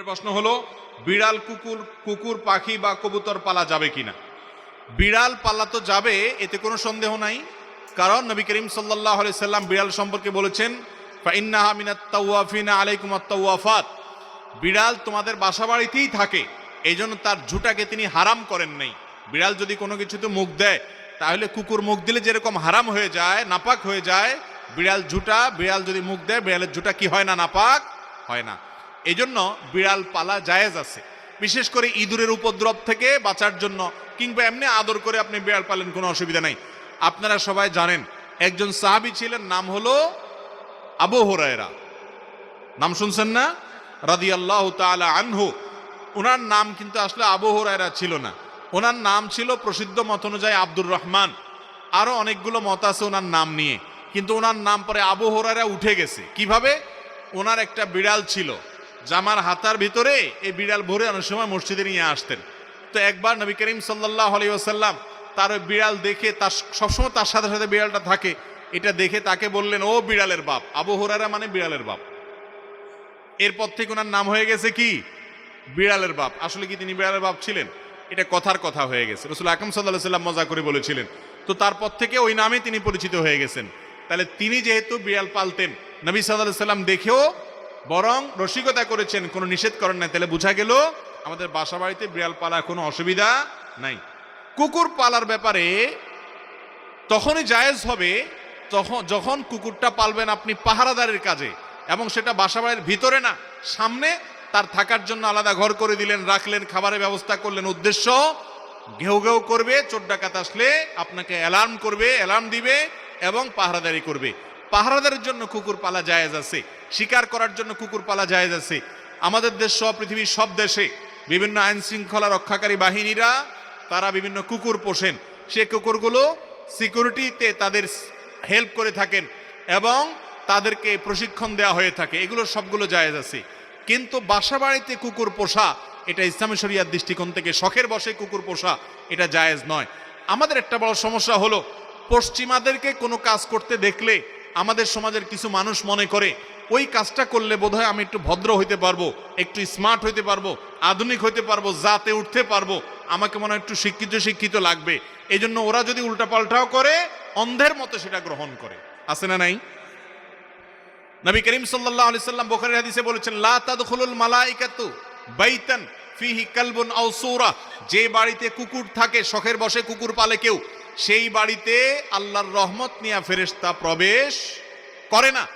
নম্বর প্রশ্ন হলো, বিড়াল, কুকুর কুকুর, পাখি বা কবুতর পালা যাবে কিনা? বিড়াল পালা তো যাবে, এতে কোনো সন্দেহ নাই। কারণ নবী করিম সাল্লাহ সাল্লাম বিড়াল সম্পর্কে বলেছেন, ফাইন্নাহা বিড়াল তোমাদের বাসা বাড়িতেই থাকে এই জন্য তার ঝুটাকে তিনি হারাম করেন নাই। বিড়াল যদি কোনো কিছুতে মুখ দেয়, তাহলে কুকুর মুখ দিলে যেরকম হারাম হয়ে যায়, নাপাক হয়ে যায়, বিড়াল ঝুটা, বিড়াল যদি মুখ দেয়, বিড়ালের ঝুটা কি হয় না, নাপাক হয় না। এই জন্য বিড়াল পালা জায়েজ আছে। বিশেষ করে ইঁদুরের উপদ্রব থেকে বাঁচার জন্য কিংবা এমনি আদর করে আপনি বিড়াল পালেন, কোনো অসুবিধা নাই। আপনারা সবাই জানেন, একজন সাহাবি ছিলেন, নাম হলো আবু হরায়রা। নাম শুনছেন না? রাদি আল্লাহ আনহু। ওনার নাম কিন্তু আসলে আবু হরায়রা ছিল না। ওনার নাম ছিল প্রসিদ্ধ মত অনুযায়ী আব্দুর রহমান। আরও অনেকগুলো মত আছে ওনার নাম নিয়ে। কিন্তু ওনার নাম পরে আবু হরায়রা উঠে গেছে। কীভাবে? ওনার একটা বিড়াল ছিল। জামার হাতার ভিতরে এই বিড়াল ভরে অনেক সময় মসজিদে নিয়ে আসতেন। তো একবার নবী করিম সাল্লাহ আলী তার ওই বিড়াল দেখে তার সবসময় তার সাথে সাথে বিড়ালটা থাকে, এটা দেখে তাকে বললেন, ও বিড়ালের বাপ, আবু হরারা মানে বিড়ালের বাপ। এরপর থেকে ওনার নাম হয়ে গেছে কি? বিড়ালের বাপ। আসলে কি তিনি বিড়ালের বাপ ছিলেন? এটা কথার কথা হয়ে গেছে। রসুল আকম সাল্লাহ সাল্লাম মজা করে বলেছিলেন। তো তারপর থেকে ওই নামে তিনি পরিচিত হয়ে গেছেন। তাহলে তিনি যেহেতু বিড়াল পালতেন, নবী সাল্লাহ সাল্লাম দেখেও বরং রসিকতা করেছেন, কোনো নিষেধ করেন নাই। তাহলে বোঝা গেল আমাদের বাসা বাড়িতে বিড়াল পালা কোনো অসুবিধা নাই। কুকুর পালার ব্যাপারে তখনই জায়েজ হবে তখন, যখন কুকুরটা পালবেন আপনি পাহারাদারের কাজে এবং সেটা বাসা বাড়ির ভিতরে না, সামনে তার থাকার জন্য আলাদা ঘর করে দিলেন, রাখলেন, খাবারের ব্যবস্থা করলেন। উদ্দেশ্য, ঘেউ ঘেউ করবে, চোর ডাকাত আসলে আপনাকে অ্যালার্ম করবে, অ্যালার্ম দিবে এবং পাহারাদারি করবে। পাহারাদারের জন্য কুকুর পালা জায়েজ আছে। শিকার করার জন্য কুকুর পালা জায়েজ আছে। আমাদের দেশ সহ পৃথিবীর সব দেশে বিভিন্ন আইন শৃঙ্খলা রক্ষাকারী বাহিনীরা, তারা বিভিন্ন কুকুর পোষেন। সে কুকুরগুলো সিকিউরিটিতে তাদের হেল্প করে থাকেন এবং তাদেরকে প্রশিক্ষণ দেওয়া হয়ে থাকে। এগুলো সবগুলো জায়েজ আছে। কিন্তু বাসা বাড়িতে কুকুর পোষা, এটা ইসলামী শরিয়ার দৃষ্টিকোণ থেকে শখের বসে কুকুর পোষা, এটা জায়েজ নয়। আমাদের একটা বড় সমস্যা হলো, পশ্চিমাদেরকে কোনো কাজ করতে দেখলে আমাদের সমাজের কিছু মানুষ মনে করে, ওই কাজটা করলে বোধহয় আমি একটু ভদ্র হইতে পারব, একটু স্মার্ট হইতে পারব, আধুনিক হইতে পারব, জাতে উঠতে পারব, আমাকে মনে একটু শিক্ষিত শিক্ষিত লাগবে। এই ওরা যদি উল্টাপাল্টাও করে, অন্ধের মতো সেটা গ্রহণ করে। আছে না নাই? নবী করিম সাল্লাম বুখারীর হাদিসে বলেছেন, লা বাইতান যে বাড়িতে কুকুর থাকে, শখের বসে কুকুর পালে কেউ সেই বাড়িতে আল্লাহর রহমত নিয়া ফেরেস্তা প্রবেশ করে না।